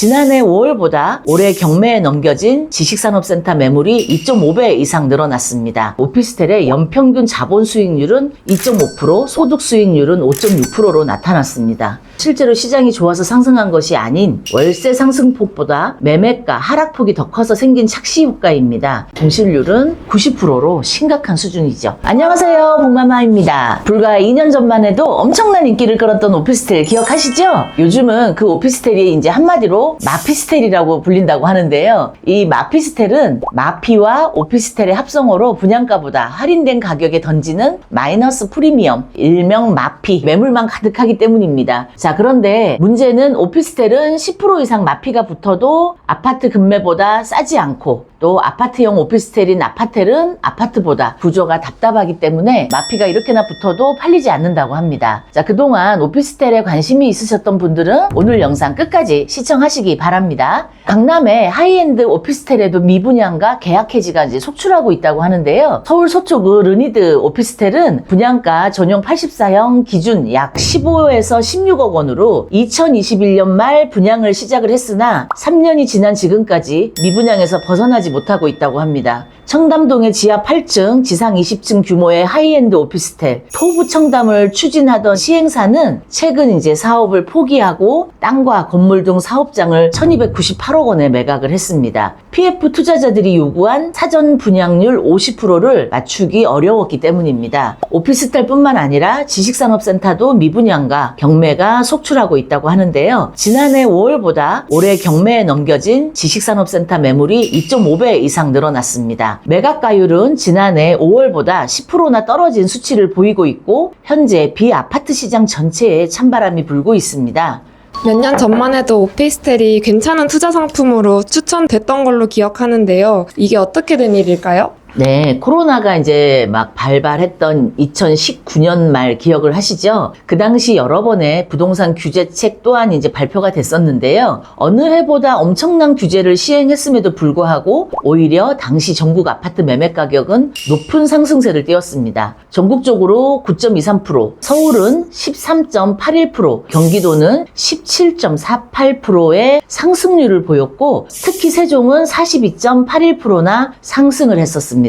지난해 5월보다 올해 경매에 넘겨진 지식산업센터 매물이 2.5배 이상 늘어났습니다. 오피스텔의 연평균 자본 수익률은 2.5%, 소득 수익률은 5.6%로 나타났습니다. 실제로 시장이 좋아서 상승한 것이 아닌 월세 상승폭보다 매매가 하락폭이 더 커서 생긴 착시 효과입니다. 공실률은 90%로 심각한 수준이죠. 안녕하세요. 봉마마입니다. 불과 2년 전만 해도 엄청난 인기를 끌었던 오피스텔 기억하시죠? 요즘은 그 오피스텔이 이제 한마디로 마피스텔이라고 불린다고 하는데요. 이 마피스텔은 마피와 오피스텔의 합성어로 분양가보다 할인된 가격에 던지는 마이너스 프리미엄, 일명 마피, 매물만 가득하기 때문입니다. 자, 그런데 문제는 오피스텔은 10% 이상 마피가 붙어도 아파트 금매보다 싸지 않고 또 아파트형 오피스텔인 아파텔은 아파트보다 구조가 답답하기 때문에 마피가 이렇게나 붙어도 팔리지 않는다고 합니다. 자, 그동안 오피스텔에 관심이 있으셨던 분들은 오늘 영상 끝까지 시청하시기 바랍니다. 강남의 하이엔드 오피스텔에도 미분양과 계약 해지가 이제 속출하고 있다고 하는데요. 서울 서초구 르니드 오피스텔은 분양가 전용 84형 기준 약 15에서 16억 원으로 2021년 말 분양을 시작을 했으나 3년이 지난 지금까지 미분양에서 벗어나지 못하고 있다고 합니다. 청담동의 지하 8층, 지상 20층 규모의 하이엔드 오피스텔 토부 청담을 추진하던 시행사는 최근 이제 사업을 포기하고 땅과 건물 등 사업장을 1298억 원에 매각을 했습니다. PF 투자자들이 요구한 사전 분양률 50%를 맞추기 어려웠기 때문입니다. 오피스텔뿐만 아니라 지식산업센터도 미분양과 경매가 속출하고 있다고 하는데요. 지난해 5월보다 올해 경매에 넘겨진 지식산업센터 매물이 2.5배 이상 늘어났습니다. 매각가율은 지난해 5월보다 10%나 떨어진 수치를 보이고 있고 현재 비아파트 시장 전체에 찬바람이 불고 있습니다. 몇 년 전만 해도 오피스텔이 괜찮은 투자 상품으로 추천됐던 걸로 기억하는데요. 이게 어떻게 된 일일까요? 네, 코로나가 이제 막 발발했던 2019년 말 기억을 하시죠? 그 당시 여러 번의 부동산 규제책 또한 이제 발표가 됐었는데요. 어느 해보다 엄청난 규제를 시행했음에도 불구하고 오히려 당시 전국 아파트 매매 가격은 높은 상승세를 띄었습니다. 전국적으로 9.23%, 서울은 13.81%, 경기도는 17.48%의 상승률을 보였고 특히 세종은 42.81%나 상승을 했었습니다.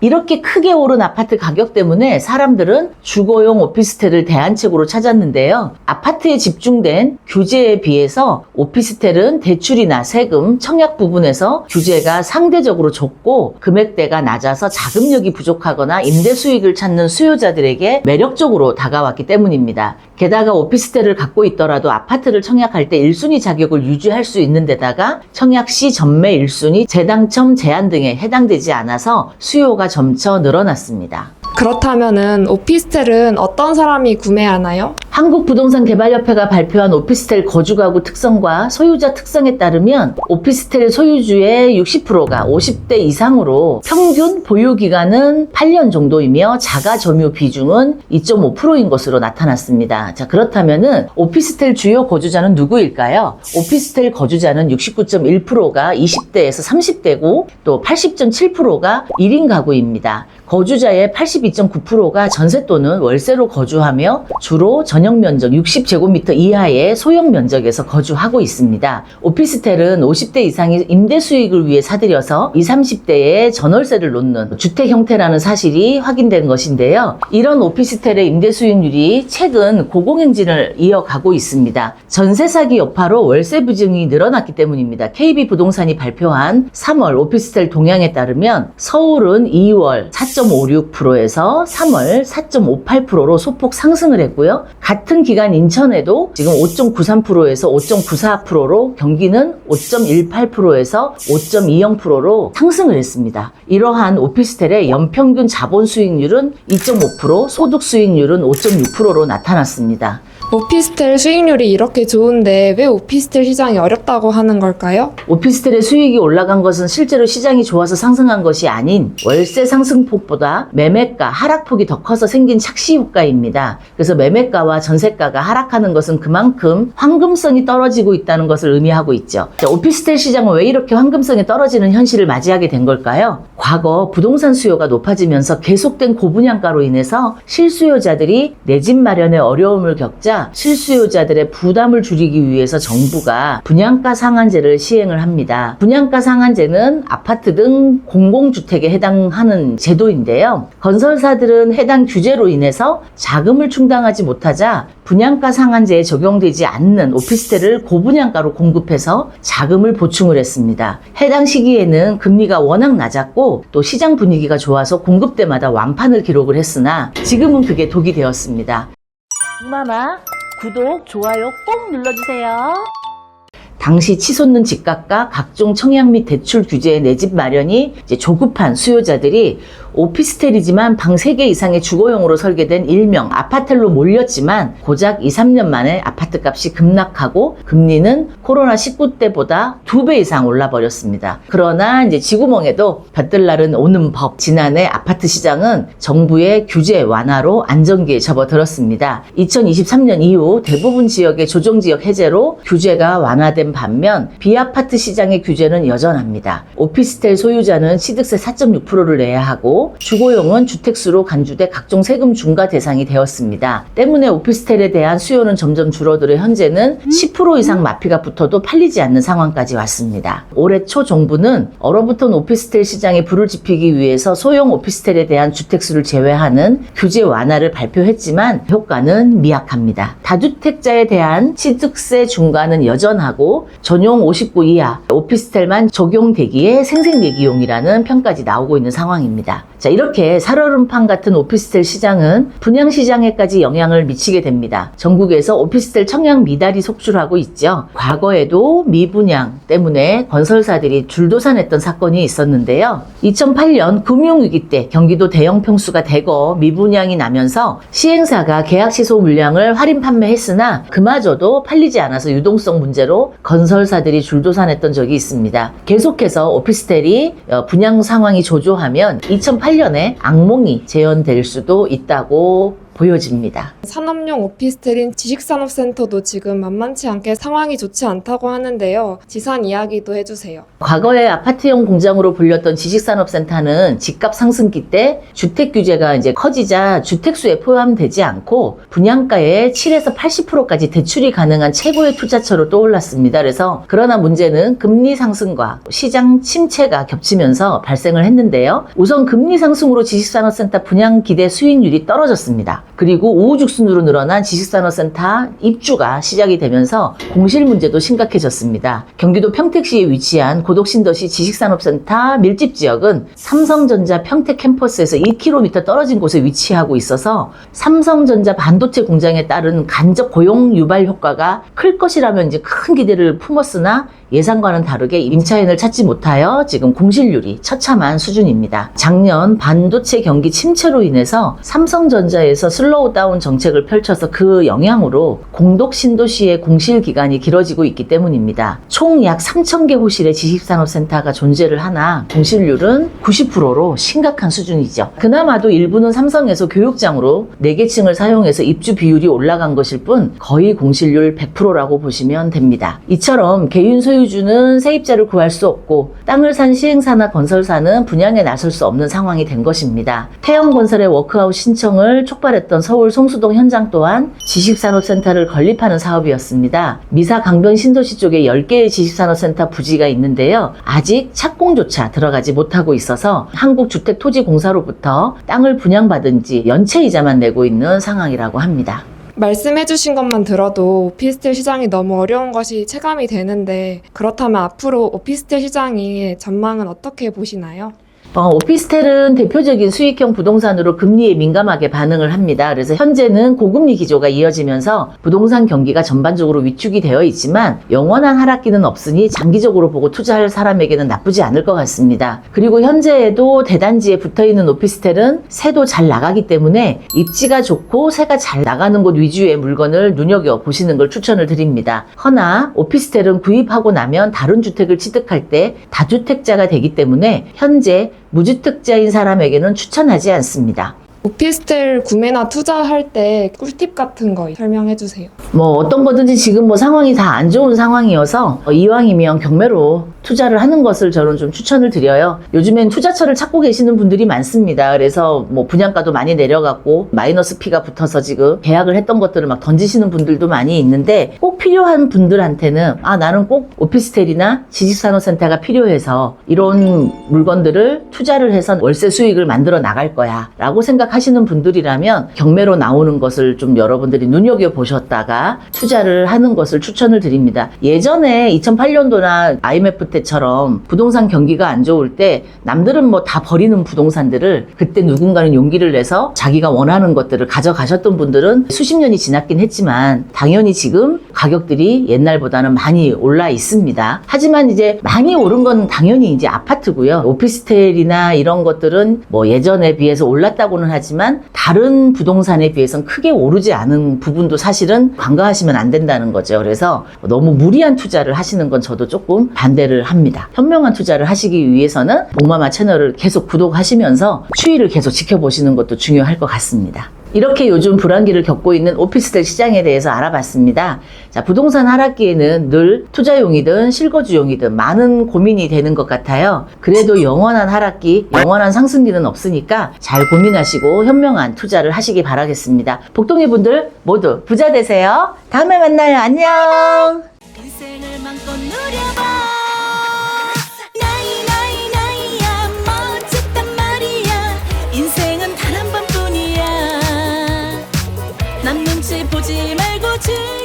이렇게 크게 오른 아파트 가격 때문에 사람들은 주거용 오피스텔을 대안책으로 찾았는데요. 아파트에 집중된 규제에 비해서 오피스텔은 대출이나 세금, 청약 부분에서 규제가 상대적으로 적고 금액대가 낮아서 자금력이 부족하거나 임대 수익을 찾는 수요자들에게 매력적으로 다가왔기 때문입니다. 게다가 오피스텔을 갖고 있더라도 아파트를 청약할 때 1순위 자격을 유지할 수 있는 데다가 청약 시 전매 1순위, 재당첨 제한 등에 해당되지 않아서 수요가 점차 늘어났습니다. 그렇다면은 오피스텔은 어떤 사람이 구매하나요? 한국부동산개발협회가 발표한 오피스텔 거주가구 특성과 소유자 특성에 따르면 오피스텔 소유주의 60%가 50대 이상으로 평균 보유기간은 8년 정도이며 자가 점유 비중은 2.5%인 것으로 나타났습니다. 자, 그렇다면은 오피스텔 주요 거주자는 누구일까요? 오피스텔 거주자는 69.1%가 20대에서 30대고 또 80.7%가 1인 가구입니다. 거주자의 82.9%가 전세 또는 월세로 거주하며 주로 전용 면적 60제곱미터 이하의 소형 면적에서 거주하고 있습니다. 오피스텔은 50대 이상이 임대 수익을 위해 사들여서 20, 30대에 전월세를 놓는 주택 형태라는 사실이 확인된 것인데요. 이런 오피스텔의 임대 수익률이 최근 고공행진을 이어가고 있습니다. 전세 사기 여파로 월세 부증이 늘어났기 때문입니다. KB 부동산이 발표한 3월 오피스텔 동향에 따르면 서울은 2월 4.56%에서 3월 4.58%로 소폭 상승을 했고요. 같은 기간 인천에도 지금 5.93%에서 5.94%로 경기는 5.18%에서 5.20%로 상승을 했습니다. 이러한 오피스텔의 연평균 자본 수익률은 2.5%, 소득 수익률은 5.6%로 나타났습니다. 오피스텔 수익률이 이렇게 좋은데 왜 오피스텔 시장이 어렵다고 하는 걸까요? 오피스텔의 수익이 올라간 것은 실제로 시장이 좋아서 상승한 것이 아닌 월세 상승폭보다 매매가 하락폭이 더 커서 생긴 착시 효과입니다. 그래서 매매가와 전세가가 하락하는 것은 그만큼 황금성이 떨어지고 있다는 것을 의미하고 있죠. 자, 오피스텔 시장은 왜 이렇게 황금성이 떨어지는 현실을 맞이하게 된 걸까요? 과거 부동산 수요가 높아지면서 계속된 고분양가로 인해서 실수요자들이 내 집 마련에 어려움을 겪자 실수요자들의 부담을 줄이기 위해서 정부가 분양가 상한제를 시행을 합니다. 분양가 상한제는 아파트 등 공공주택에 해당하는 제도인데요. 건설사들은 해당 규제로 인해서 자금을 충당하지 못하자 분양가 상한제에 적용되지 않는 오피스텔을 고분양가로 공급해서 자금을 보충을 했습니다. 해당 시기에는 금리가 워낙 낮았고 또 시장 분위기가 좋아서 공급 때마다 완판을 기록을 했으나 지금은 그게 독이 되었습니다. 마마 구독, 좋아요 꼭 눌러주세요. 당시 치솟는 집값과 각종 청약 및 대출 규제의 내집 마련이 조급한 수요자들이 오피스텔이지만 방 3개 이상의 주거용으로 설계된 일명 아파텔로 몰렸지만 고작 2, 3년 만에 아파트 값이 급락하고 금리는 코로나19 때보다 2배 이상 올라 버렸습니다. 그러나 이제 지구멍에도 볕들날은 오는 법. 지난해 아파트 시장은 정부의 규제 완화로 안정기에 접어들었습니다. 2023년 이후 대부분 지역의 조정지역 해제로 규제가 완화된 반면 비아파트 시장의 규제는 여전합니다. 오피스텔 소유자는 취득세 4.6%를 내야 하고 주거용은 주택수로 간주돼 각종 세금 중과 대상이 되었습니다. 때문에 오피스텔에 대한 수요는 점점 줄어들어 현재는 10% 이상 마피가 붙어도 팔리지 않는 상황까지 왔습니다. 올해 초 정부는 얼어붙은 오피스텔 시장에 불을 지피기 위해서 소형 오피스텔에 대한 주택수를 제외하는 규제 완화를 발표했지만 효과는 미약합니다. 다주택자에 대한 취득세 중과는 여전하고 전용 59 이하 오피스텔만 적용되기에 생생내기용이라는 평까지 나오고 있는 상황입니다. 자, 이렇게 살얼음판 같은 오피스텔 시장은 분양 시장에까지 영향을 미치게 됩니다. 전국에서 오피스텔 청약 미달이 속출하고 있죠. 과거에도 미분양 때문에 건설사들이 줄도산했던 사건이 있었는데요. 2008년 금융위기 때 경기도 대형 평수가 대거 미분양이 나면서 시행사가 계약 시소 물량을 할인 판매했으나 그마저도 팔리지 않아서 유동성 문제로 건설사들이 줄도산했던 적이 있습니다. 계속해서 오피스텔이 어, 분양 상황이 조조하면 2008년에 악몽이 재현될 수도 있다고 보여집니다. 산업용 오피스텔인 지식산업센터도 지금 만만치 않게 상황이 좋지 않다고 하는데요. 지산 이야기도 해주세요. 과거에 아파트형 공장으로 불렸던 지식산업센터는 집값 상승기 때 주택 규제가 이제 커지자 주택수에 포함되지 않고 분양가의 7에서 80%까지 대출이 가능한 최고의 투자처로 떠올랐습니다. 그래서 그러나 문제는 금리 상승과 시장 침체가 겹치면서 발생을 했는데요. 우선 금리 상승으로 지식산업센터 분양 기대 수익률이 떨어졌습니다. 그리고 우후죽순으로 늘어난 지식산업센터 입주가 시작이 되면서 공실 문제도 심각해졌습니다. 경기도 평택시에 위치한 고덕신도시 지식산업센터 밀집 지역은 삼성전자 평택 캠퍼스에서 1km 떨어진 곳에 위치하고 있어서 삼성전자 반도체 공장에 따른 간접 고용 유발 효과가 클 것이라면 이제 큰 기대를 품었으나 예상과는 다르게 임차인을 찾지 못하여 지금 공실률이 처참한 수준입니다. 작년 반도체 경기 침체로 인해서 삼성전자에서 슬로우 다운 정책을 펼쳐서 그 영향으로 공덕 신도시의 공실 기간이 길어지고 있기 때문입니다. 총 약 3,000개 호실의 지식산업센터가 존재를 하나 공실률은 90%로 심각한 수준이죠. 그나마도 일부는 삼성에서 교육장으로 4개층을 사용해서 입주 비율이 올라간 것일 뿐 거의 공실률 100%라고 보시면 됩니다. 이처럼 개인 소유주는 세입자를 구할 수 없고 땅을 산 시행사나 건설사는 분양에 나설 수 없는 상황이 된 것입니다. 태영건설의 워크아웃 신청을 촉발했던 서울 송수동 현장 또한 지식산업센터를 건립하는 사업이었습니다. 미사 강변 신도시 쪽에 10개의 지식산업센터 부지가 있는데요. 아직 착공조차 들어가지 못하고 있어서 한국주택토지공사로부터 땅을 분양받은 지 연체 이자만 내고 있는 상황이라고 합니다. 말씀해주신 것만 들어도 오피스텔 시장이 너무 어려운 것이 체감이 되는데 그렇다면 앞으로 오피스텔 시장의 전망은 어떻게 보시나요? 어, 오피스텔은 대표적인 수익형 부동산으로 금리에 민감하게 반응을 합니다. 그래서 현재는 고금리 기조가 이어지면서 부동산 경기가 전반적으로 위축이 되어 있지만 영원한 하락기는 없으니 장기적으로 보고 투자할 사람에게는 나쁘지 않을 것 같습니다. 그리고 현재에도 대단지에 붙어 있는 오피스텔은 새도 잘 나가기 때문에 입지가 좋고 새가 잘 나가는 곳 위주의 물건을 눈여겨 보시는 걸 추천을 드립니다. 허나 오피스텔은 구입하고 나면 다른 주택을 취득할 때 다주택자가 되기 때문에 현재 무주택자인 사람에게는 추천하지 않습니다. 오피스텔 구매나 투자할 때 꿀팁 같은 거 설명해 주세요. 뭐 어떤 거든지 지금 뭐 상황이 다 안 좋은 상황이어서 어, 이왕이면 경매로 투자를 하는 것을 저는 좀 추천을 드려요. 요즘엔 투자처를 찾고 계시는 분들이 많습니다. 그래서 뭐 분양가도 많이 내려갔고 마이너스 피가 붙어서 지금 계약을 했던 것들을 막 던지시는 분들도 많이 있는데 꼭 필요한 분들한테는 아 나는 꼭 오피스텔이나 지식산업센터가 필요해서 이런 물건들을 투자를 해서 월세 수익을 만들어 나갈 거야 라고 생각하 시는 분들이라면 경매로 나오는 것을 좀 여러분들이 눈여겨 보셨다가 투자를 하는 것을 추천을 드립니다. 예전에 2008년도나 IMF 때처럼 부동산 경기가 안 좋을 때 남들은 뭐 다 버리는 부동산들을 그때 누군가는 용기를 내서 자기가 원하는 것들을 가져가셨던 분들은 수십 년이 지났긴 했지만 당연히 지금 가격들이 옛날보다는 많이 올라 있습니다. 하지만 이제 많이 오른 건 당연히 이제 아파트고요. 오피스텔이나 이런 것들은 뭐 예전에 비해서 올랐다고는 하지 만 다른 부동산에 비해서는 크게 오르지 않은 부분도 사실은 간과하시면 안 된다는 거죠. 그래서 너무 무리한 투자를 하시는 건 저도 조금 반대를 합니다. 현명한 투자를 하시기 위해서는 목마마 채널을 계속 구독하시면서 추이를 계속 지켜보시는 것도 중요할 것 같습니다. 이렇게 요즘 불안기를 겪고 있는 오피스텔 시장에 대해서 알아봤습니다. 자, 부동산 하락기에는 늘 투자용이든 실거주용이든 많은 고민이 되는 것 같아요. 그래도 영원한 하락기, 영원한 상승기는 없으니까 잘 고민하시고 현명한 투자를 하시기 바라겠습니다. 복동이 분들 모두 부자 되세요. 다음에 만나요. 안녕! 단